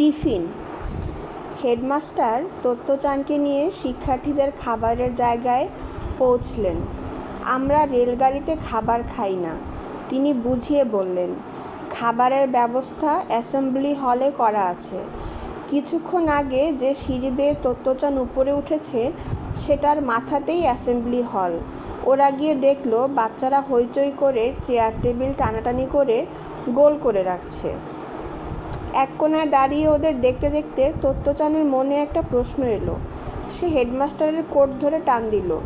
Tiffin. Headmaster তত্ত্বচানকে নিয়ে শিক্ষার্থীদের খাবারের জায়গায় পৌঁছলেন। আমরা রেলগাড়িতে খাবার খাই না তিনি বুঝিয়ে বললেন। খাবারের ব্যবস্থা অ্যাসেম্বলি হলে করা আছে। কিছুক্ষণ আগে যে সিঁড়ি বেয়ে তত্ত্বচান উপরে উঠেছে, সেটার মাথাতেই অ্যাসেম্বলি হল। ওরা গিয়ে দেখল, বাচ্চারা হইচই করে চেয়ার, টেবিল টানাটানি করে গোল করে রাখছে। এক কোনায় দাঁড়িয়ে ওদের দেখতে দেখতে তত্ত্বচানের মনে একটা প্রশ্ন এলো। সে হেডমাস্টারের কোট ধরে টান দিল।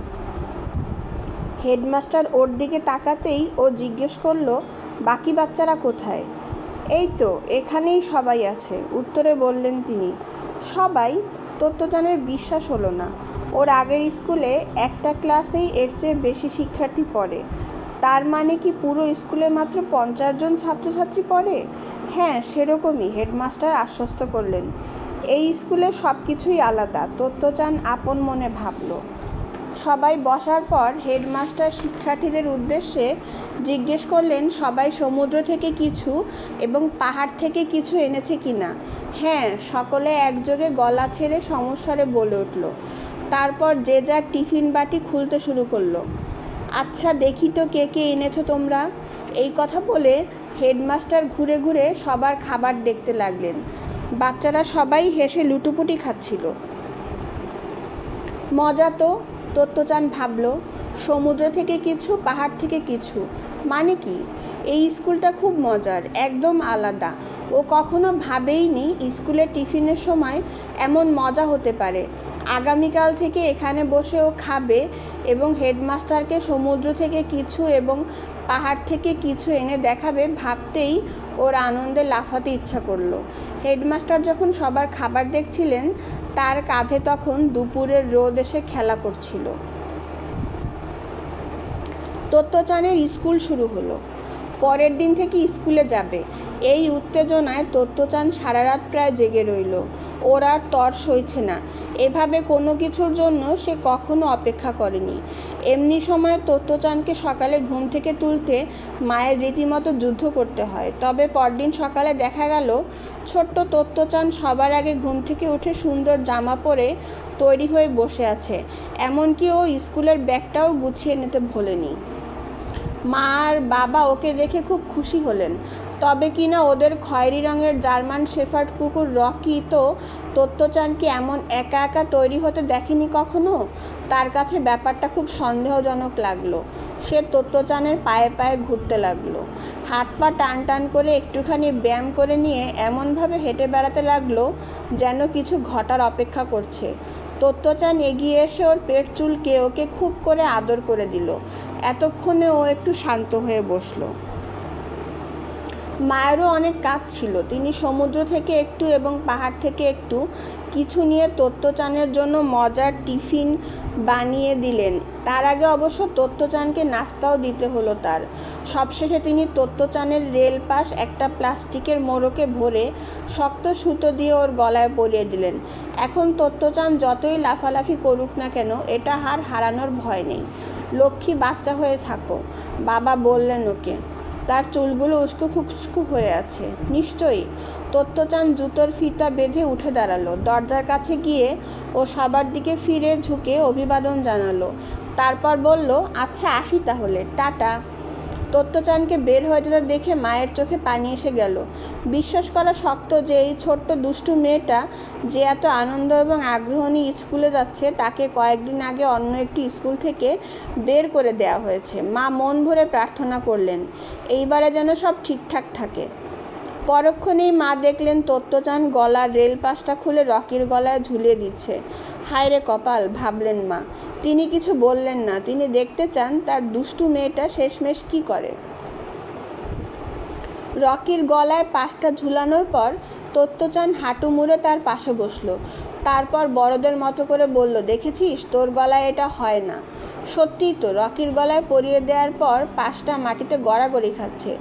হেডমাস্টার ওর দিকে তাকাতেই ও জিজ্ঞেস করল, বাকি বাচ্চারা কোথায়? এই তো, এখানেই সবাই আছে, উত্তরে বললেন তিনি। সবাই? তত্ত্বচানের বিশ্বাস হলো না। ওর আগের স্কুলে একটা ক্লাসেই এর চেয়ে বেশি শিক্ষার্থী পড়ে। তার মানে কি পুরো স্কুলে মাত্র পঞ্চাশ জন ছাত্রছাত্রী পড়ে? হ্যাঁ সেরকমই, হেডমাস্টার আশ্বস্ত করলেন। এই স্কুলে সব কিছুই আলাদা তত্ত্বচান আপন মনে ভাবল। সবাই বসার পর হেডমাস্টার শিক্ষার্থীদের উদ্দেশ্যে জিজ্ঞেস করলেন, সবাই সমুদ্র থেকে কিছু এবং পাহাড় থেকে কিছু এনেছে কিনা হ্যাঁ সকলে একযোগে গলা ছেড়ে সমস্যারে বলে উঠল। তারপর যে যার টিফিন বাটি খুলতে শুরু করল। আচ্ছা দেখি তো কে কে এনেছো তোমরা। এই কথা বলে হেডমাস্টার ঘুরে ঘুরে সবার খাবার দেখতে লাগলেন। বাচ্চারা সবাই হেসে লুটুপুটি খাচ্ছিল। মজা তো, তত্ত্বচান ভাবল। সমুদ্র থেকে কিছু, পাহাড় থেকে কিছু। মানে কি? এই স্কুলটা খুব মজার, একদম আলাদা। ও কখনো ভাবেইনি স্কুলের টিফিনের সময় এমন মজা হতে পারে। আগামীকাল থেকে এখানে বসে ও খাবে এবং হেডমাস্টারকে সমুদ্র থেকে কিছু এবং পাহাড় থেকে কিছু এনে দেখাবে ভাবতেই ওর আনন্দে লাফাতে ইচ্ছা করল। হেডমাস্টার যখন সবার খাবার দেখছিলেন, তার কাঁধে তখন দুপুরের রোদ এসে খেলা করছিল। তত্ত্বচানের স্কুল শুরু হলো। পরের দিন থেকে স্কুলে যাবে। এই উত্তেজনায় তত্ত্বচান সারা রাত প্রায় জেগে রইল। ওর আর তর সইছে না। এভাবে কোনো কিছুর জন্য সে কখনো অপেক্ষা করেনি। এমনি সময় তত্ত্বচানকে সকালে ঘুম থেকে তুলতে মায়ের রীতিমতো যুদ্ধ করতে হয়। তবে পরদিন সকালে দেখা গেল, ছোট্ট তত্ত্বচান সবার আগে ঘুম থেকে উঠে সুন্দর জামা পরে তৈরি হয়ে বসে আছে। এমনকি ও স্কুলের ব্যাগটাও গুছিয়ে নিতে ভোলেনি। মা আর বাবা ওকে দেখে খুব খুশি হলেন। তবে কিনা ওদের খয়েরি রঙের জার্মান শেফার্ড কুকুর রকি তো তত্ত্বচানকে এমন একা একা তৈরি হতে দেখেনি কখনো? তার কাছে ব্যাপারটা খুব সন্দেহজনক লাগল। সে তত্ত্বচানের পায়ে পায়ে ঘুরতে লাগল। হাত পা টান টান করে একটুখানি ব্যায়াম করে নিয়ে এমনভাবে হেঁটে বেড়াতে লাগল যেন কিছু ঘটার অপেক্ষা করছে। তত্ত্বচান এগিয়ে এসে ওর পেট চুলকে ওকে খুব করে আদর করে দিল। এতক্ষণে ও একটু শান্ত হয়ে বসল। মায়েরও অনেক কাজ ছিল। তিনি সমুদ্র থেকে একটু এবং পাহাড় থেকে একটু কিছু নিয়ে তত্ত্বচানের জন্য মজার টিফিন বানিয়ে দিলেন। তার আগে অবশ্য তত্ত্বচানকে নাস্তাও দিতে হলো তার। সবশেষে তিনি তত্ত্বচানের রেল পাশ একটা প্লাস্টিকের মোড়কে ভরে শক্ত সুতো দিয়ে ওর গলায় পরিয়ে দিলেন। এখন তত্ত্বচান যতই লাফালাফি করুক না কেন, এটা হার হারানোর ভয় নেই। লক্ষ্মী বাচ্চা হয়ে থাকো। বাবা বললেন ওকে। তার চুলগুলো উস্কু খুস্কু হয়ে আছে। নিশ্চয়ই। তত্ত্বচান জুতোর ফিতা বেঁধে উঠে দাঁড়াল। দরজার কাছে গিয়ে ও সবার দিকে ফিরে ঝুঁকে অভিবাদন জানালো। তারপর বলল আচ্ছা আসি তাহলে। টাটা। তত্ত্বচানকে বের হয়ে যেতে দেখে মায়ের চোখে পানি এসে গেল। বিশ্বাস করা শক্ত যে এই ছোট্ট দুষ্টু মেয়েটা যে এত আনন্দ এবং আগ্রহ নিয়ে স্কুলে যাচ্ছে, তাকে কয়েকদিন আগে অন্য একটি স্কুল থেকে বের করে দেওয়া হয়েছে। মা মন ভরে প্রার্থনা করলেন, এইবারে যেন সব ঠিকঠাক থাকে। পরক্ষণেই মা দেখলেন তত্ত্বচান গলার রেল পাশটা খুলে রকির গলায় ঝুলিয়ে দিচ্ছে। হায় রে কপাল, ভাবলেন মা। তিনি কিছু বললেন না। তিনি দেখতে চান তার দুষ্টু মেয়েটা শেষমেশ কি করে। রকির গলায় পাশটা ঝুলানোর পর তত্ত্বচান হাঁটু মুড়ে তার পাশে বসল। তারপর বড়দের মতো করে বলল, দেখেছিস, তোর গলায় এটা হয় না। সত্যিই তো, রকির গলায় পরিয়ে দেওয়ার পর পাশটা মাটিতে গড়াগড়ি খাচ্ছে।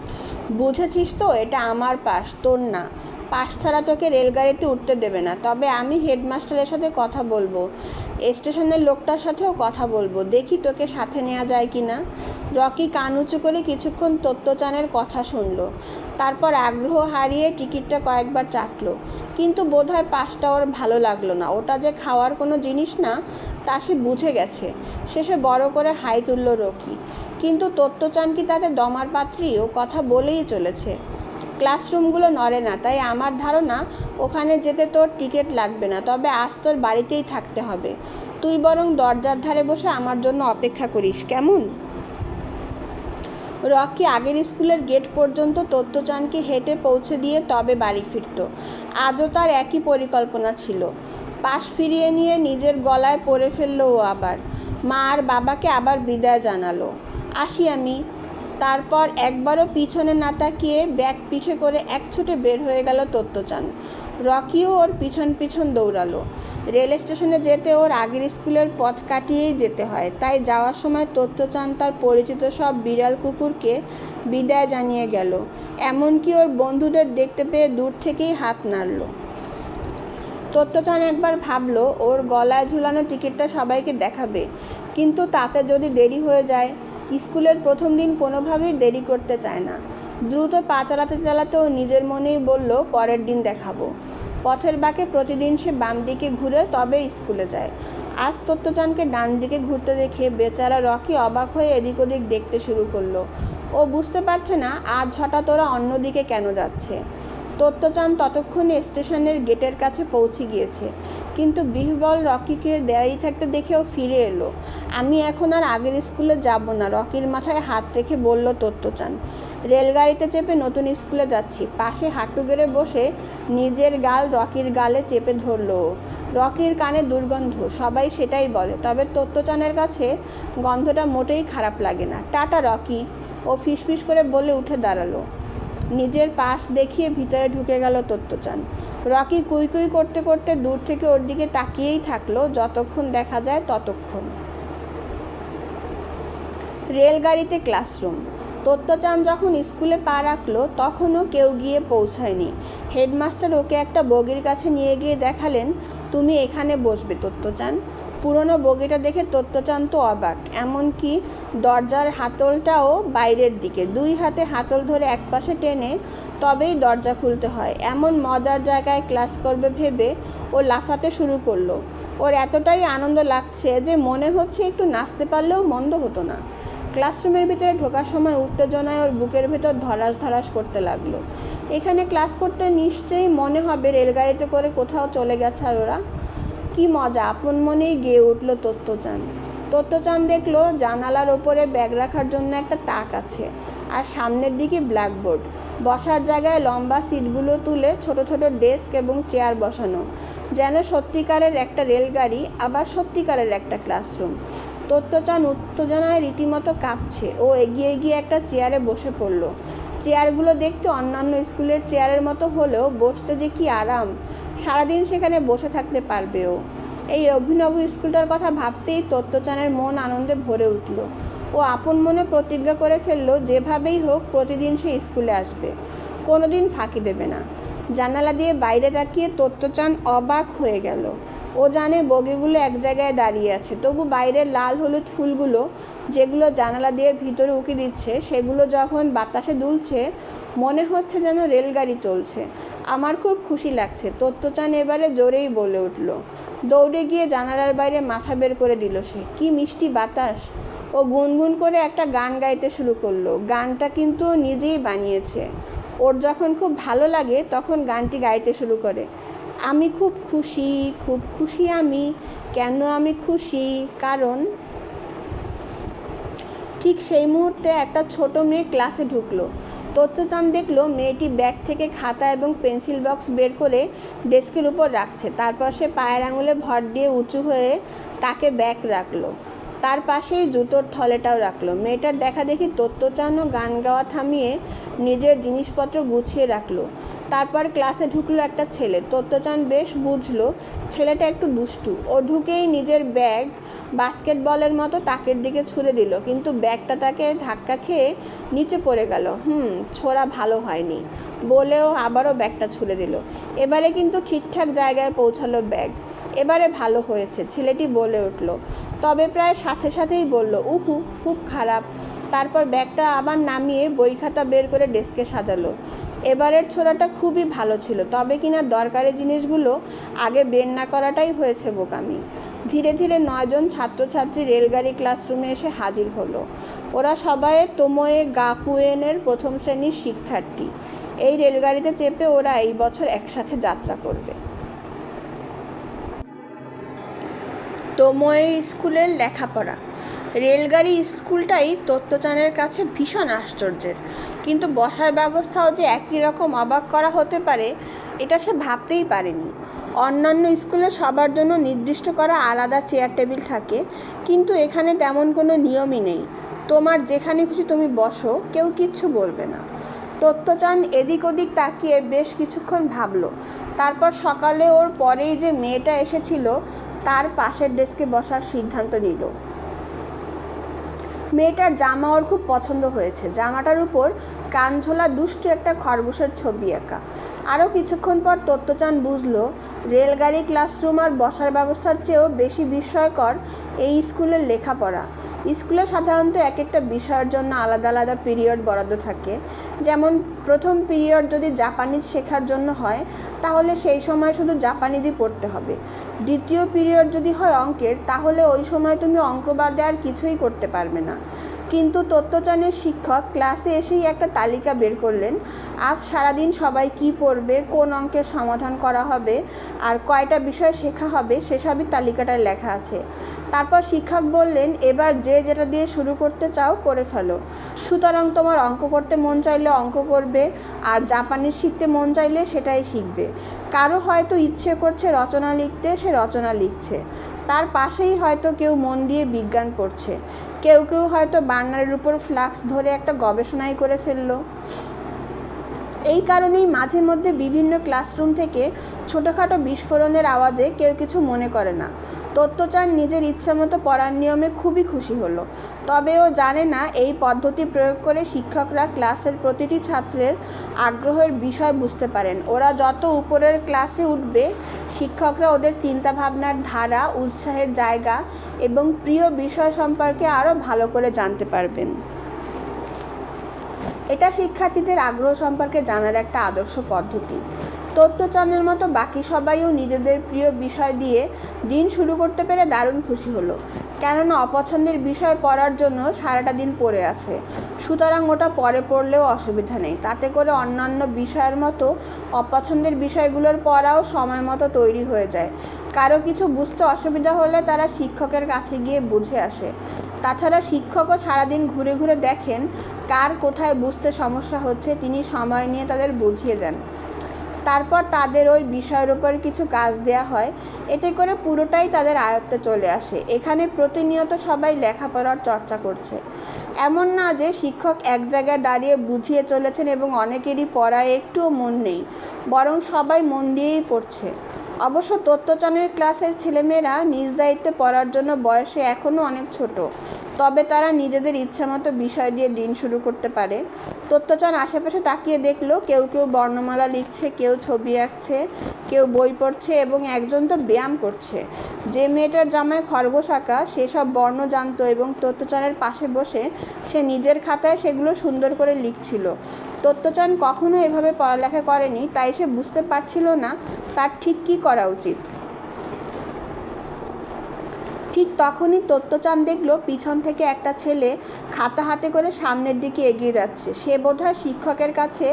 বুঝেছিস তো, এটা আমার পাশ, তোর না। পাশ ছাড়া তোকে রেলগাড়িতে উঠতে দেবে না। তবে আমি হেডমাস্টারের সাথে কথা বলব। স্টেশনের লোকটার সাথেও কথা বলব। দেখি তোকে সাথে নেওয়া যায় কি না। রকি কান উঁচু করে কিছুক্ষণ তত্ত্বচানের কথা শুনলো। তারপর আগ্রহ হারিয়ে টিকিটটা কয়েকবার চাটলো। কিন্তু বোধহয় পাশটা ওর ভালো লাগল না। ওটা যে খাওয়ার কোনো জিনিস না, তা সে বুঝে গেছে। শেষে বড় করে হাই তুলল রকি। কিন্তু তত্ত্বচান কি তাতে দমার পাত্রী? ও কথা বলেই চলেছে। ক্লাসরুমগুলো নড়ে না, তাই আমার ধারণা ওখানে যেতে তোর টিকিট লাগবে না, তবে আজ তোর বাড়িতেই থাকতে হবে। তুই বরং দরজার ধারে বসে আমার জন্য অপেক্ষা করিস, কেমন? রকি আগের স্কুলের গেট পর্যন্ত তত্ত্বচানকে হেঁটে পৌঁছে দিয়ে তবে বাড়ি ফিরত। আজও তার একই পরিকল্পনা ছিল। পাশ ফিরিয়ে নিয়ে নিজের গলায় পড়ে ফেলল ও আবার। মা আর বাবাকে আবার বিদায় জানালো। আসি আমি। তারপর একবারও পিছনে না তাকিয়ে ব্যাগ পিঠে করে এক ছুটে বের হয়ে গেল তত্ত্বচান রকিও ওর পিছন পিছন দৌড়ালো। রেল স্টেশনে যেতে ওর আগের স্কুলের পথ কাটিয়েই যেতে হয়। তাই যাওয়ার সময় তথ্যচান তার পরিচিত সব বিড়াল কুকুরকে বিদায় জানিয়ে গেল। এমনকি ওর বন্ধুদের দেখতে পেয়ে দূর থেকেই হাত নাড়ল। তত্ত্বচান একবার ভাবলো, ওর গলায় ঝুলানো টিকিটটা সবাইকে দেখাবে। কিন্তু তাতে যদি দেরি হয়ে যায় স্কুলের প্রথম দিন কোনোভাবেই দেরি করতে চায় না। দ্রুত পা চালাতে চালাতেও নিজের মনেই বলল, পরের দিন দেখাবো। পথের বাঁকে প্রতিদিন সে বাম দিকে ঘুরে তবে স্কুলে যায়। আজ তত্ত্বচানকে ডান দিকে ঘুরতে দেখে বেচারা রকি অবাক হয়ে এদিক ওদিক দেখতে শুরু করল। ও বুঝতে পারছে না, আজ হঠাৎ ওরা অন্যদিকে কেন যাচ্ছে। তত্ত্বচান ততক্ষণে স্টেশনের গেটের কাছে পৌঁছে গিয়েছে। কিন্তু বিহবল রকিকে দাঁড়িয়ে থাকতে দেখেও ফিরে এলো। আমি এখন আর আগের স্কুলে যাব না, রকির মাথায় হাত রেখে বলল তত্ত্বচান রেলগাড়িতে চেপে নতুন স্কুলে যাচ্ছি। পাশে হাঁটু গেড়ে বসে নিজের গাল রকির গালে চেপে ধরলো ও। রকির কানে দুর্গন্ধ, সবাই সেটাই বলে। তবে তত্ত্বচানের কাছে গন্ধটা মোটেই খারাপ লাগে না। টাটা রকি, ও ফিসফিস করে বলে উঠে দাঁড়াল। নিজের পাশ দেখিয়ে ভিতরে ঢুকে গেল তত্ত্বচান রকি কুই কুই করতে করতে দূর থেকে ওর দিকে তাকিয়েই থাকল, যতক্ষণ দেখা যায় ততক্ষণ। রেলগাড়িতে ক্লাসরুম। তত্ত্বচান যখন স্কুলে পা রাখল, তখনও কেউ গিয়ে পৌঁছায়নি। হেডমাস্টার ওকে একটা বগির কাছে নিয়ে গিয়ে দেখালেন, তুমি এখানে বসবে তত্ত্বচান পুরনো বগিটা দেখে তত্ত্বচান তো অবাক, এমনকি দরজার হাতলটাও বাইরের দিকে, দুই হাতে হাতল ধরে একপাশে টেনে তবেই দরজা খুলতে হয়। এমন মজার জায়গায় ক্লাস করবে ভেবে ও লাফাতে শুরু করল। ওর এতটাই আনন্দ লাগছে যে মনে হচ্ছে একটু নাচতে পারলেও মন্দ হতো না। ক্লাসরুমের ভিতরে ঢোকার সময় উত্তেজনায় ওর বুকের ভেতর ধরাস ধরাস করতে লাগল। এখানে ক্লাস করতে নিশ্চয়ই মনে হবে রেলগাড়িতে করে কোথাও চলে গেছে ওরা। কি মজা, আপন মনেই গেয়ে উঠল তত্ত্বচান তত্ত্বচান দেখল জানালার ওপরে ব্যাগ রাখার জন্য একটা তাক আছে আর সামনের দিকে ব্ল্যাকবোর্ড বসার জায়গায় লম্বা সিটগুলো তুলে ছোট ছোট ডেস্ক এবং চেয়ার বসানো, যেন সত্যিকারের একটা রেলগাড়ি, আবার সত্যিকারের একটা ক্লাসরুম। তত্ত্বচান উত্তেজনায় রীতিমতো কাঁপছে ও এগিয়ে গিয়ে একটা চেয়ারে বসে পড়ল। চেয়ারগুলো দেখতে অন্যান্য স্কুলের চেয়ারের মতো হলেও বসতে যে কি আরাম, সারাদিন সেখানে বসে থাকতে পারবে ও এই অভিনব স্কুলটার কথা ভাবতেই তত্ত্বচানের মন আনন্দে ভরে উঠল ও আপন মনে প্রতিজ্ঞা করে ফেলল, যেভাবেই হোক প্রতিদিন সে স্কুলে আসবে, কোনোদিন ফাঁকি দেবে না। জানালা দিয়ে বাইরে তাকিয়ে তত্ত্বচান অবাক হয়ে গেল। ও জানে বগিগুলো এক জায়গায় দাঁড়িয়ে আছে। তবু বাইরের লাল হলুদ ফুলগুলো যেগুলো জানালা দিয়ে ভিতরে উঁকি দিচ্ছে, সেগুলো যখন বাতাসে দুলছে, মনে হচ্ছে যেন রেলগাড়ি চলছে। আমার খুব খুশি লাগছে। তত্ত্বচান এবারে জোরেই বলে উঠল। দৌড়ে গিয়ে জানালার বাইরে মাথা বের করে দিল সে। কি মিষ্টি বাতাস! ও গুনগুন করে একটা গান গাইতে শুরু করল। গানটা কিন্তু নিজেই বানিয়েছে। ওর যখন খুব ভালো লাগে, তখন গানটি গাইতে শুরু করে। আমি খুব খুশি খুব খুশি আমি। কেন আমি খুশি? কারণ ঠিক সেই মুহূর্তে একটা ছোট মেয়ে ক্লাসে ঢুকলো। তথ্যচান দেখল মেয়েটি ব্যাগ থেকে খাতা এবং পেন্সিল বক্স বের করে ডেস্কের উপর রাখছে। তারপর সে পায়ের আঙুলে ভর দিয়ে উঁচু হয়ে তাকে ব্যাগ রাখল। তার পাশেই জুতোর থলেটাও রাখল। মেয়েটার দেখা দেখি তত্ত্বচান ও গান গাওয়া থামিয়ে নিজের জিনিসপত্র গুছিয়ে রাখল। তারপর ক্লাসে ঢুকলো একটা ছেলে। তত্ত্বচান বেশ বুঝলো, ছেলেটা একটু দুষ্টু। ও ঢুকেই নিজের ব্যাগ বাস্কেটবলের মতো তাকের দিকে ছুঁড়ে দিল, কিন্তু ব্যাগটা তাকে ধাক্কা খেয়ে নিচে পড়ে গেল। হুম, ছোড়া ভালো হয়নি। বলেও আবারও ব্যাগটা ছুঁড়ে দিল। এবারে কিন্তু ঠিকঠাক জায়গায় পৌঁছালো ব্যাগ। এবারে ভালো হয়েছে, ছেলেটি বলে উঠল। তবে প্রায় সাথে সাথেই বলল, উহু, খুব খারাপ। তারপর ব্যাগটা আবার নামিয়ে বই খাতা বের করে ডেস্কে সাজালো। এবারের ছোড়াটা খুবই ভালো ছিল, তবে কিনা দরকারি জিনিসগুলো আগে বের না করাটাই হয়েছে বোকামি। ধীরে ধীরে নয়জন ছাত্রছাত্রী রেলগাড়ি ক্লাসরুমে এসে হাজির হলো। ওরা সবাই তোময়ে গাকুয়েনের প্রথম শ্রেণির শিক্ষার্থী। এই রেলগাড়িতে চেপে ওরা এই বছর একসাথে যাত্রা করবে। তোময়ে স্কুলের লেখাপড়া। রেলগাড়ি স্কুলটাই তত্ত্বচানের কাছে ভীষণ আশ্চর্যের। কিন্তু বসার ব্যবস্থাও যে একই রকম অবাক করা হতে পারে, এটা সে ভাবতেই পারেনি। অন্যান্য স্কুলে সবার জন্য নির্দিষ্ট করা আলাদা চেয়ার টেবিল থাকে, কিন্তু এখানে তেমন কোনো নিয়মই নেই। তোমার যেখানে খুশি তুমি বসো, কেউ কিচ্ছু বলবে না। তত্ত্বচান এদিক ওদিক তাকিয়ে বেশ কিছুক্ষণ ভাবলো। তারপর সকালে ওর পরেই যে মেয়েটা এসেছিল তার পাশের ডেস্কে বসার সিদ্ধান্ত নিল। মেয়েটার জামা ওর খুব পছন্দ হয়েছে। জামাটার উপর কানঝোলা দুষ্টু একটা খরগোশের ছবি আঁকা। আরও কিছুক্ষণ পর তত্ত্বচান বুঝল, রেলগাড়ি, ক্লাসরুম আর বসার ব্যবস্থার চেয়েও বেশি বিস্ময়কর এই স্কুলের লেখাপড়া। স্কুলে সাধারণত এক একটা বিষয়ের জন্য আলাদা আলাদা পিরিয়ড বরাদ্দ থাকে। যেমন প্রথম পিরিয়ড যদি জাপানিজ শেখার জন্য হয়, তাহলে সেই সময় শুধু জাপানিজই পড়তে হবে। দ্বিতীয় পিরিয়ড যদি হয় অঙ্কের, তাহলে ওই সময় তুমি অঙ্ক বাদে আর কিছুই করতে পারবে না। কিন্তু তত্ত্বচানের শিক্ষক ক্লাসে এসেই একটা তালিকা বের করলেন। আজ সারাদিন সবাই কি পড়বে, কোন অঙ্কের সমাধান করা হবে, আর কয়টা বিষয় শেখা হবে, সেসবই তালিকাটায় লেখা আছে। তারপর শিক্ষক বললেন, এবার যে যেটা দিয়ে শুরু করতে চাও, করে ফেলো। সুতরাং তোমার অঙ্ক করতে মন চাইলে অঙ্ক করবে, আর জাপানিজ শিখতে মন চাইলে সেটাই শিখবে। কারও হয়তো ইচ্ছে করছে রচনা লিখতে, সে রচনা লিখছে। তার পাশেই হয়তো কেউ মন দিয়ে বিজ্ঞান পড়ছে। কেউ কেউ হয়তো বার্নারের উপর ফ্লাক্স ধরে একটা গবেষণাই করে ফেলল। এই কারণেই মাঝে মধ্যে বিভিন্ন ক্লাসরুম থেকে ছোটোখাটো বিস্ফোরণের আওয়াজে কেউ কিছু মনে করে না। তত্ত্বচান নিজের ইচ্ছামতো পড়ার নিয়মে খুবই খুশি হলো। তবে ও জানে না এই পদ্ধতি প্রয়োগ করে শিক্ষকরা ক্লাসের প্রতিটি ছাত্রের আগ্রহের বিষয় বুঝতে পারেন। ওরা যত উপরের ক্লাসে উঠবে, শিক্ষকরা ওদের চিন্তাভাবনার ধারা, উৎসাহের জায়গা এবং প্রিয় বিষয় সম্পর্কে আরও ভালো করে জানতে পারবেন। এটা শিক্ষার্থীদের আগ্রহ সম্পর্কে জানার একটা আদর্শ পদ্ধতি। তত্ত্বচানের মতো বাকি সবাইও নিজেদের প্রিয় বিষয় দিয়ে দিন শুরু করতে পেরে দারুণ খুশি হলো। কেননা অপছন্দের বিষয় পড়ার জন্য সারাটা দিন পড়ে আছে। সুতরাং ওটা পরে পড়লেও অসুবিধা নেই। তাতে করে অন্যান্য বিষয়ের মতো অপছন্দের বিষয়গুলোর পড়াও সময় মতো তৈরি হয়ে যায়। কারও কিছু বুঝতে অসুবিধা হলে তারা শিক্ষকের কাছে গিয়ে বুঝে আসে। তাছাড়া শিক্ষকও সারাদিন ঘুরে ঘুরে দেখেন কার কোথায় বুঝতে সমস্যা হচ্ছে, তিনি সময় নিয়ে তাদের বুঝিয়ে দেন। তারপর তাদের ওই বিষয়ের উপর কিছু কাজ দেয়া হয়। এতে করে পুরোটাই তাদের আয়ত্তে চলে আসে। এখানে প্রতিনিয়ত সবাই লেখাপড়ার চর্চা করছে। এমন না যে শিক্ষক এক জায়গায় দাঁড়িয়ে বুঝিয়ে চলেছেন এবং অনেকেরই পড়ায় একটুও মন নেই, বরং সবাই মন দিয়েই পড়ছে। অবশ্য তত্ত্বচানের ক্লাসের ছেলেমেয়েরা নিজ দায়িত্বে পড়ার জন্য বয়সে এখনও অনেক ছোট। তবে তারা নিজেদের ইচ্ছামতো বিষয় দিয়ে দিন শুরু করতে পারে। তত্ত্বচান আশেপাশে তাকিয়ে দেখল, কেউ কেউ বর্ণমালা লিখছে, কেউ ছবি আঁকছে, কেউ বই পড়ছে এবং একজন তো ব্যায়াম করছে। যে মেয়েটার জামায় খরগোশ আঁকা সেসব বর্ণ জানতো এবং তত্ত্বচানের পাশে বসে সে নিজের খাতায় সেগুলো সুন্দর করে লিখছিল। তত্ত্বচান কখনো এভাবে পড়ালেখা করেনি, তাই সে বুঝতে পারছিল না তার ঠিক কী করা উচিত। ঠিক তখনই তত্ত্বচান দেখল পিছন থেকে একটা ছেলে খাতা হাতে করে সামনের দিকে এগিয়ে যাচ্ছে। সে বোধহয় শিক্ষকের কাছে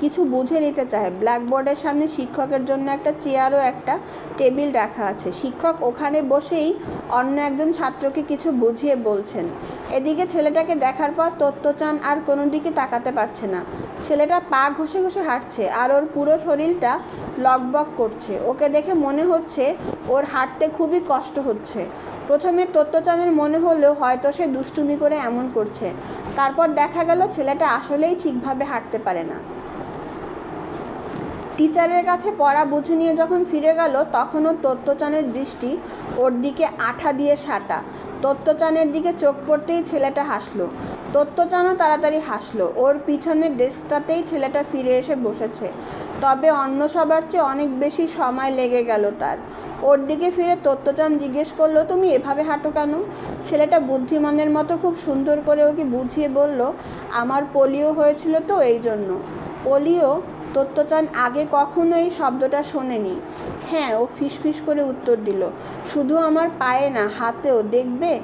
কিছু বুঝে নিতে চায়। ব্ল্যাকবোর্ডের সামনে শিক্ষকের জন্য একটা চেয়ারও একটা টেবিল রাখা আছে। শিক্ষক ওখানে বসেই অন্য একজন ছাত্রকে কিছু বুঝিয়ে বলছেন। এদিকে ছেলেটাকে দেখার পর তত্ত্বচান আর কোনো দিকে তাকাতে পারছে না। ছেলেটা পা ঘষে ঘষে হাঁটছে আর ওর পুরো শরীরটা লকবক করছে। ওকে দেখে মনে হচ্ছে ওর হাঁটতে খুবই কষ্ট হচ্ছে। প্রথমে তত্ত্বচানের মনে হলেও হয়তো সে দুষ্টুমি করে এমন করছে। তারপর দেখা গেল ছেলেটা আসলেই ঠিকভাবে হাঁটতে পারে না। টিচারের কাছে পড়া বুঝে নিয়ে যখন ফিরে গেল, তখনও তত্ত্বচানের দৃষ্টি ওর দিকে আঠা দিয়ে সাটা। তত্ত্বচানের দিকে চোখ পড়তেই ছেলেটা হাসলো। তত্ত্বচানও তাড়াতাড়ি হাসলো। ওর পিছনের ডেস্কটাতেই ছেলেটা ফিরে এসে বসেছে। তবে অন্য সবার চেয়ে অনেক বেশি সময় লেগে গেল তার। ওর দিকে ফিরে তত্ত্বচান জিজ্ঞেস করল, তুমি এভাবে হাঁটো কেন? ছেলেটা বুদ্ধিমানের মতো খুব সুন্দর করে ওকে বুঝিয়ে বলল, আমার পোলিও হয়েছিল তো এই জন্য পোলিও, তত্ত্বচান আগে কখনো এই শব্দটা শোনেনি। হ্যাঁ ও ফিসফিস করে উত্তর দিল। শুধু আমার পায়ে না, হাতেও, দেখবে?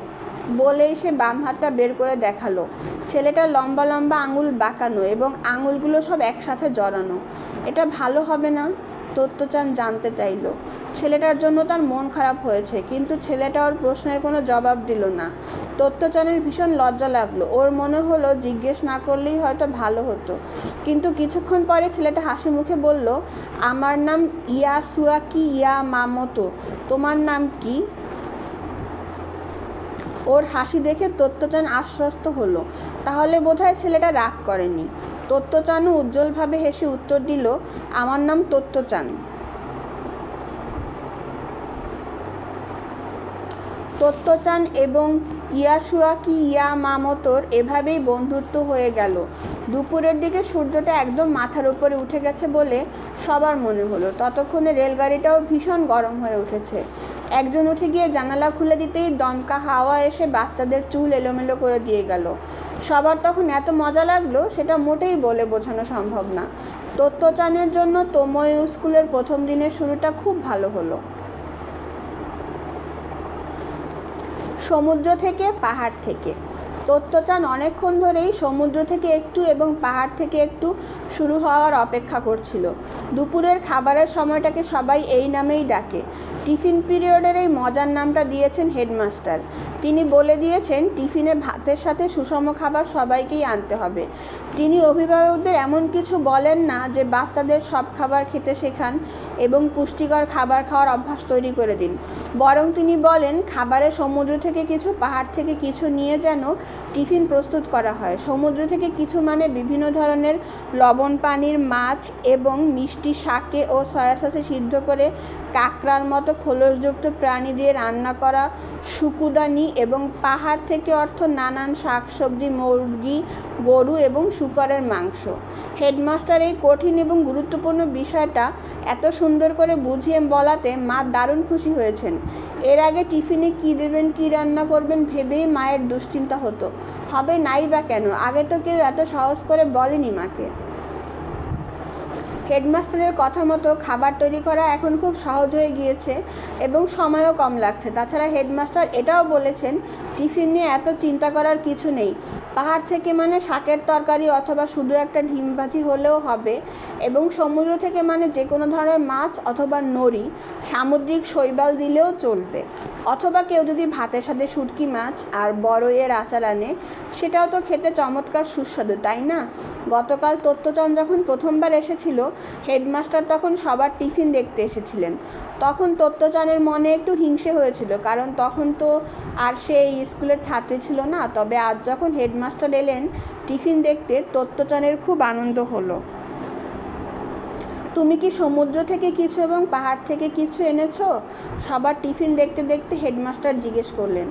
বলে এসে বাম হাতটা বের করে দেখাল। ছেলেটা লম্বা লম্বা আঙুল বাঁকানো এবং আঙুলগুলো সব একসাথে জড়ানো। এটা ভালো হবে না? তত্ত্বচান জানতে চাইলো। ছেলেটার জন্য তার মন খারাপ হয়েছে, কিন্তু ছেলেটা ওর প্রশ্নের কোনো জবাব দিল না। তত্ত্বচানের ভীষণ লজ্জা লাগল। ওর মনে হলো জিজ্ঞেস না করলেই হয়তো ভালো হতো। কিন্তু কিছুক্ষণ পরে ছেলেটা হাসি মুখে বলল, আমার নাম ইয়া সুয়া ইয়াসুয়াকি ইয়া মামতো তোমার নাম কি? ওর হাসি দেখে তত্ত্বচান আশ্বস্ত হলো। তাহলে বোধহয় ছেলেটা রাগ করেনি। তত্ত্বচানও উজ্জ্বলভাবে হেসে উত্তর দিল, আমার নাম তত্ত্বচান তত্ত্বচান এবং ইয়াসুয়াকি ইয়া মামতোর এভাবেই বন্ধুত্ব হয়ে গেল। দুপুরের দিকে সূর্যটা একদম মাথার উপরে উঠে গেছে বলে সবার মনে হলো। ততক্ষণে রেলগাড়িটাও ভীষণ গরম হয়ে উঠেছে। একজন উঠে গিয়ে জানালা খুলে দিতেই দমকা হাওয়া এসে বাচ্চাদের চুল এলোমেলো করে দিয়ে গেল। সবার তখন এত মজা লাগল, সেটা মোটেই বলে বোঝানো সম্ভব না। তত্ত্বচানের জন্য তোময় স্কুলের প্রথম দিনের শুরুটা খুব ভালো হলো। সমুদ্র থেকে পাহাড় থেকে। তত্ত্বচান অনেকক্ষণ ধরেই সমুদ্র থেকে একটু এবং পাহাড় থেকে একটু শুরু হওয়ার অপেক্ষা করছিল। দুপুরের খাবারের সময়টাকে সবাই এই নামেই ডাকে। টিফিন পিরিয়ডের এই মজার নামটা দিয়েছেন হেডমাস্টার। তিনি বলে দিয়েছেন, টিফিনে ভাতের সাথে সুষম খাবার সবাইকেই আনতে হবে। তিনি অভিভাবকদের এমন কিছু বলেন না যে বাচ্চাদের সব খাবার খেতে শেখান এবং পুষ্টিকর খাবার খাওয়ার অভ্যাস তৈরি করে দিন। বরং তিনি বলেন, খাবারে সমুদ্র থেকে কিছু, পাহাড় থেকে কিছু নিয়ে যেন টিফিন প্রস্তুত করা হয়। সমুদ্র থেকে কিছু মানে বিভিন্ন ধরনের লবণ পানির মাছ এবং মিষ্টি শাকে ও সয়া সসে সিদ্ধ করে কাঁকড়ার মতো খোলসযুক্ত প্রাণী দিয়ে রান্না করা, শুকুদানি এবং পাহাড় থেকে অর্থ নানান শাকসবজি, মুরগি, গরু এবং শুকরের মাংস। হেডমাস্টার এই কঠিন এবং গুরুত্বপূর্ণ বিষয়টা এত সুন্দর করে বুঝিয়ে বলাতে মা দারুণ খুশি হয়েছেন। এর আগে টিফিনে কী দেবেন, কী রান্না করবেন ভেবেই মায়ের দুশ্চিন্তা হতো। হবে নাই বা কেন? আগে তো কেউ এত সহজ করে বলেনি মাকে। হেডমাস্টারের কথা মতো খাবার তৈরি করা এখন খুব সহজ হয়ে গিয়েছে এবং সময়ও কম লাগছে। তাছাড়া হেডমাস্টার এটাও বলেছেন, টিফিন নিয়ে এত চিন্তা করার কিছু নেই। পাহাড় থেকে মানে শাকের তরকারি অথবা শুধু একটা ডিম ভাজি হলেও হবে এবং সমুদ্র থেকে মানে যে কোনো ধরনের মাছ অথবা নড়ি সামুদ্রিক শৈবাল দিলেও চলবে। অথবা কেউ যদি ভাতের সাথে শুটকি মাছ আর বড়ইয়ের আচার আনে, সেটাও তো খেতে চমৎকার সুস্বাদু, তাই না? গতকাল তত্ত্বচন যখন প্রথমবার এসেছিল হেডমাস্টার তখন সবার টিফিন দেখতে এসেছিলেন। তখন তত্ত্বচানের মনে একটু হিংসে হয়েছিল, কারণ তখন তো আর সে এই স্কুলের ছাত্রী ছিল না। তবে আজ যখন হেডমাস্টার এলেন টিফিন দেখতে, তত্ত্বচানের খুব আনন্দ হলো। তুমি কি সমুদ্র থেকে কিছু এবং পাহাড় থেকে কিছু এনেছো? সবার টিফিন দেখতে দেখতে হেডমাস্টার জিজ্ঞেস করলেন।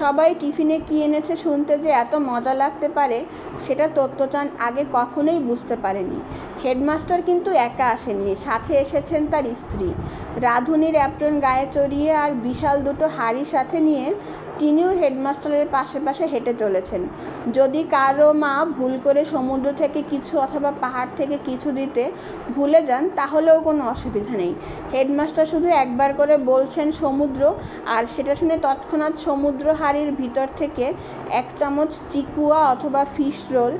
সবাই টিফিনে কি এনেছে শুনতে যে এত মজা লাগতে পারে, সেটা তত্ত্বচান আগে কখনোই বুঝতে পারেনি। হেডমাস্টার কিন্তু একা আসেননি, সাথে এসেছেন তার স্ত্রী। রাধুনির অ্যাপ্রন গায়ে চড়িয়ে আর বিশাল দুটো হাড়ি সাথে নিয়ে তিনিও হেডমাস্টারের পাশে পাশে হেঁটে চলেছেন। যদি কারও মা ভুল করে সমুদ্র থেকে কিছু অথবা পাহাড় থেকে কিছু দিতে ভুলে যান, তাহলেও কোনো অসুবিধা নেই। হেডমাস্টার শুধু একবার করে বলছেন সমুদ্র, আর সেটা শুনে তৎক্ষণাৎ সমুদ্র হাড়ির ভিতর থেকে এক চামচ চিকুয়া অথবা ফিশ রোল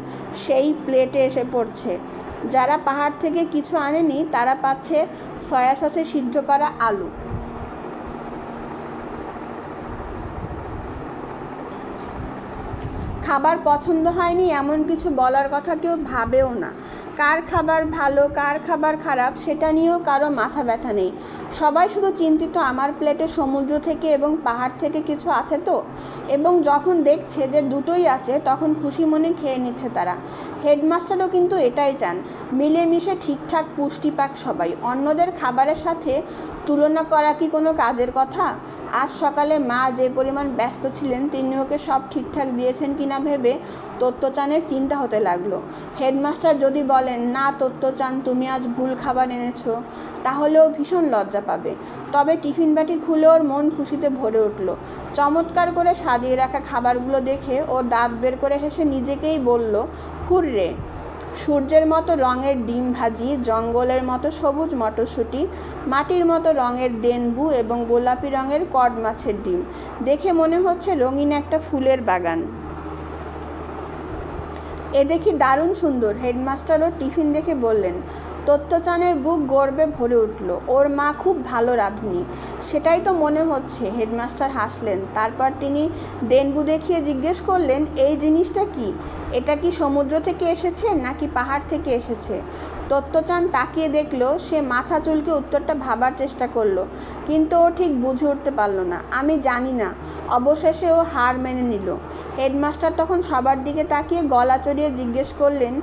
সেই প্লেটে এসে পড়ছে। যারা পাহাড় থেকে কিছু আনেনি, তারা পাচ্ছে সয়া সিদ্ধ করা আলু। খাবার পছন্দ হয়নি, এমন কিছু বলার কথা কেউ ভাবেও না। কার খাবার ভালো, কার খাবার খারাপ, সেটা নিয়েও কারও মাথা ব্যথা নেই। সবাই শুধু চিন্তিত, আমার প্লেটে সমুদ্র থেকে এবং পাহাড় থেকে কিছু আছে তো? এবং যখন দেখছে যে দুটোই আছে, তখন খুশি মনে খেয়ে নিচ্ছে তারা। হেডমাস্টারও কিন্তু এটাই চান, মিলেমিশে ঠিকঠাক পুষ্টি পাক সবাই। অন্যদের খাবারের সাথে তুলনা করা কি কোনো কাজের কথা? আজ সকালে মা যে পরিমাণ ব্যস্ত ছিলেন, তিনি ওকে সব ঠিকঠাক দিয়েছেন কিনা ভেবে তত্ত্বচানের চিন্তা হতে লাগল। হেডমাস্টার যদি বলেন, না তত্ত্বচান, তুমি আজ ভুল খাবার এনেছো তাহলেও ভীষণ লজ্জা পাবে। তবে টিফিন বাটি খুলে ওর মন খুশিতে ভরে উঠল। চমৎকার করে সাজিয়ে রাখা খাবারগুলো দেখে ও দাঁত বের করে হেসে নিজেকেই বলল, হুররে! সূর্যের মতো রঙের ডিম ভাজি, জঙ্গলের মতো সবুজ মটরশুঁটি, মাটির মতো রঙের ডেনবু এবং গোলাপি রঙের কড মাছের ডিম। দেখে মনে হচ্ছে রঙিন একটা ফুলের বাগান। এ দেখি দারুণ সুন্দর। হেডমাস্টারও টিফিন দেখে বললেন তত্ত্বচানের বুক গর্বে ভরে উঠল। ওর মা খুব ভালো রাঁধুনি। সেটাই তো মনে হচ্ছে, হেডমাস্টার হাসলেন। তারপর তিনি ডেনবু দেখিয়ে জিজ্ঞেস করলেন, এই জিনিসটা কি? এটা কি সমুদ্র থেকে এসেছে নাকি পাহাড় থেকে এসেছে? তত্ত্বচান তাকিয়ে দেখল, সে মাথা চুলকে উত্তরটা ভাবার চেষ্টা করল, কিন্তু ও ঠিক বুঝে উঠতে পারল না। আমি জানি না, অবশেষে ও হার মেনে নিল। হেডমাস্টার তখন সবার দিকে তাকিয়ে গলা চড়িয়ে জিজ্ঞেস করলেন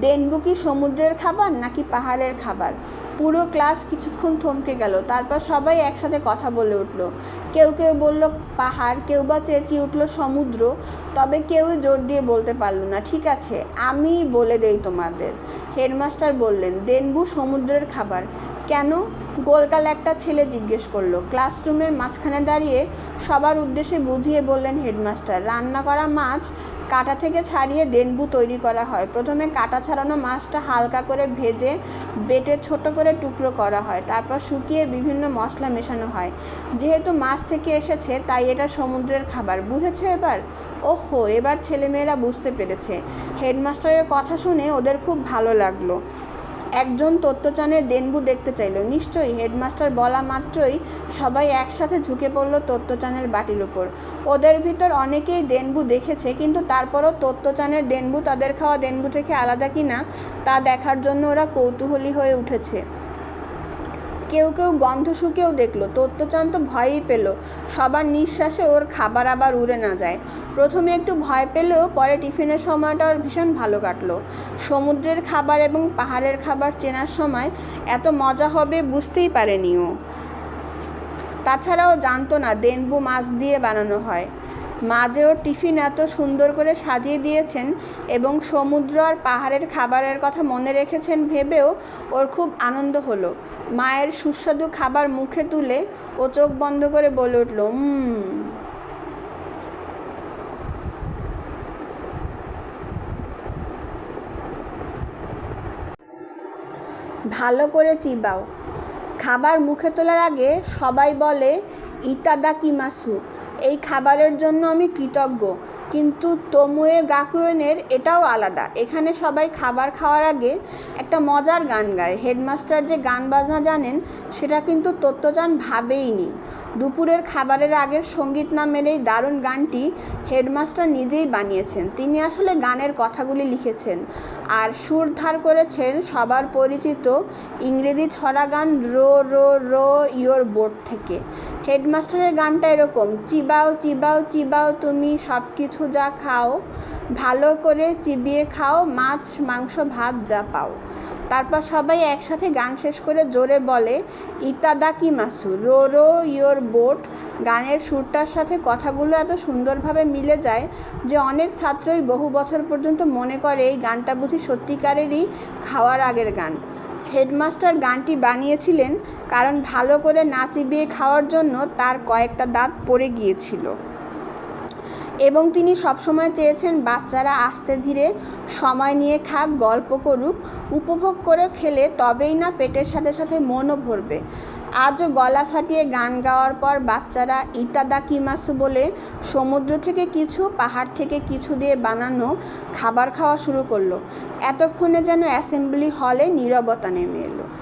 ডেনবু কি সমুদ্রের খাবার নাকি পাহাড়ের খাবার। পুরো ক্লাস কিছুক্ষণ থমকে গেল, তারপর সবাই একসাথে কথা বলে উঠল। কেউ কেউ বলল, পাহাড় কেউ বা চেঁচিয়ে উঠল, সমুদ্র তবে কেউ জোর দিয়ে বলতে পারল না। ঠিক আছে আমি বলে দেই তোমাদের হেডমাস্টার বললেন। দেনবু সমুদ্রের খাবার কেন? গোলকাল একটা ছেলে জিজ্ঞেস করল। ক্লাসরুমের মাঝখানে দাঁড়িয়ে সবার উদ্দেশ্যে বুঝিয়ে বললেন হেডমাস্টার, রান্না করা মাছ কাটা থেকে ছাড়িয়ে ডেনবু তৈরি করা হয়। প্রথমে কাটা ছাড়ানো মাছটা হালকা করে ভেজে বেটে ছোট করে টুকরো করা হয়, তারপর শুকিয়ে বিভিন্ন মশলা মেশানো হয়। যেহেতু মাছ থেকে এসেছে, তাই এটা সমুদ্রের খাবার। বুঝেছ এবার? ওহো, এবার ছেলেমেয়েরা বুঝতে পেরেছে। হেডমাস্টারের কথা শুনে ওদের খুব ভালো লাগল। একজন তত্ত্বচানের ডেনবু দেখতে চাইল। নিশ্চয়ই হেডমাস্টার বলা মাত্রই সবাই একসাথে ঝুঁকে পড়ল তত্ত্বচানের বাটির উপর। ওদের ভিতর অনেকেই ডেনবু দেখেছে, কিন্তু তারপরও তত্ত্বচানের ডেনবু তাদের খাওয়া দেনবু থেকে আলাদা কিনা তা দেখার জন্য ওরা কৌতূহলী হয়ে উঠেছে। কেউ কেউ গন্ধ শুকেও দেখল। তত্ত্বচান তো ভয়ই পেল। সবার নিঃশ্বাসে ওর খাবার আবার উড়ে না যায়। প্রথমে একটু ভয় পেলেও পরে টিফিনের সময়টা ওর ভীষণ ভালো কাটলো। সমুদ্রের খাবার এবং পাহাড়ের খাবার চেনার সময় এত মজা হবে বুঝতেই পারেনি ও। তাছাড়াও জানতো না ডেনবু মাছ দিয়ে বানানো হয়। মাঝে ওর টিফিন এত সুন্দর করে সাজিয়ে দিয়েছেন এবং সমুদ্র আর পাহাড়ের খাবারের কথা মনে রেখেছেন ভেবেও ওর খুব আনন্দ হলো। মায়ের সুস্বাদু খাবার মুখে তুলে ও চোখ বন্ধ করে বলে উঠল ভালো করে চিবাও। খাবার মুখে তোলার আগে সবাই বলে ইতাদাকি মাসু এই খাবারের জন্য আমি কৃতজ্ঞ। কিন্তু তোমুয়ে গাকুয়েনের এটাও আলাদা। এখানে সবাই খাবার খাওয়ার আগে একটা মজার গান গায়। হেডমাস্টার যে গান বাজনা জানেন, সেটা কিন্তু তত্ত্বচান ভাবেই নি। দুপুরের খাবারের আগের সংগীত নামের এই দারুণ গানটি হেডমাস্টার নিজেই বানিয়েছেন। তিনি আসলে গানের কথাগুলি লিখেছেন আর সুর ধার করেছেন সবার পরিচিত ইংরেজি ছড়া গান row row row, your board থেকে। হেডমাস্টারের গানটা এরকম, চিবাও চিবাও চিবাও তুমি সব কিছু যা খাও, ভালো করে চিবিয়ে খাও, মাছ, মাংস, ভাত যা পাও। তারপর সবাই একসাথে গান শেষ করে জোরে বলে, ইতাদাকি মাসু, রো রো, ইয়োর বোট। গানের সুরটার সাথে কথাগুলো এত সুন্দরভাবে মিলে যায় যে অনেক ছাত্রই বহু বছর পর্যন্ত মনে করে এই গানটা বুঝি সত্যিকারেরই খাওয়ার আগের গান। হেডমাস্টার গানটি বানিয়েছিলেন কারণ ভালো করে না চিবিয়ে খাওয়ার জন্য তার কয়েকটা দাঁত পড়ে গিয়েছিল। এবং তিনি সবসময় চেয়েছেন বাচ্চারা আস্তে ধীরে সময় নিয়ে খাক, গল্প করুক, উপভোগ করে খেলে তবেই না পেটের সাথে সাথে মনও ভরবে। আজও গলা ফাটিয়ে গান গাওয়ার পর বাচ্চারা ইতাদাকি কিমাসু বলে সমুদ্র থেকে কিছু, পাহাড় থেকে কিছু দিয়ে বানানো খাবার খাওয়া শুরু করল। এতক্ষণে যেন অ্যাসেম্বলি হলে নীরবতা নেমে এলো।